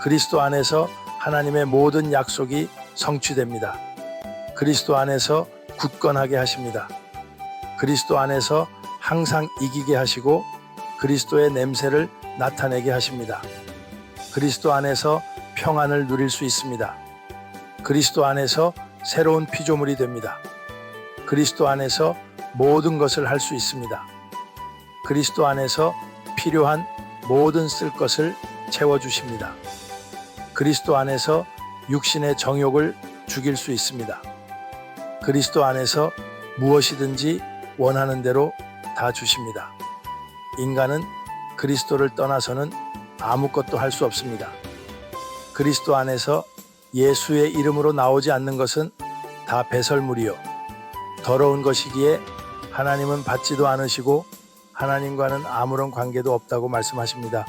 그리스도 안에서 하나님의 모든 약속이 성취됩니다. 그리스도 안에서 굳건하게 하십니다. 그리스도 안에서 항상 이기게 하시고 그리스도의 냄새를 나타내게 하십니다. 그리스도 안에서 평안을 누릴 수 있습니다. 그리스도 안에서 새로운 피조물이 됩니다. 그리스도 안에서 모든 것을 할 수 있습니다. 그리스도 안에서 필요한 모든 쓸 것을 채워주십니다. 그리스도 안에서 육신의 정욕을 죽일 수 있습니다. 그리스도 안에서 무엇이든지 원하는 대로 다 주십니다. 인간은 그리스도를 떠나서는 아무것도 할 수 없습니다. 그리스도 안에서 예수의 이름으로 나오지 않는 것은 다 배설물이요. 더러운 것이기에 하나님은 받지도 않으시고 하나님과는 아무런 관계도 없다고 말씀하십니다.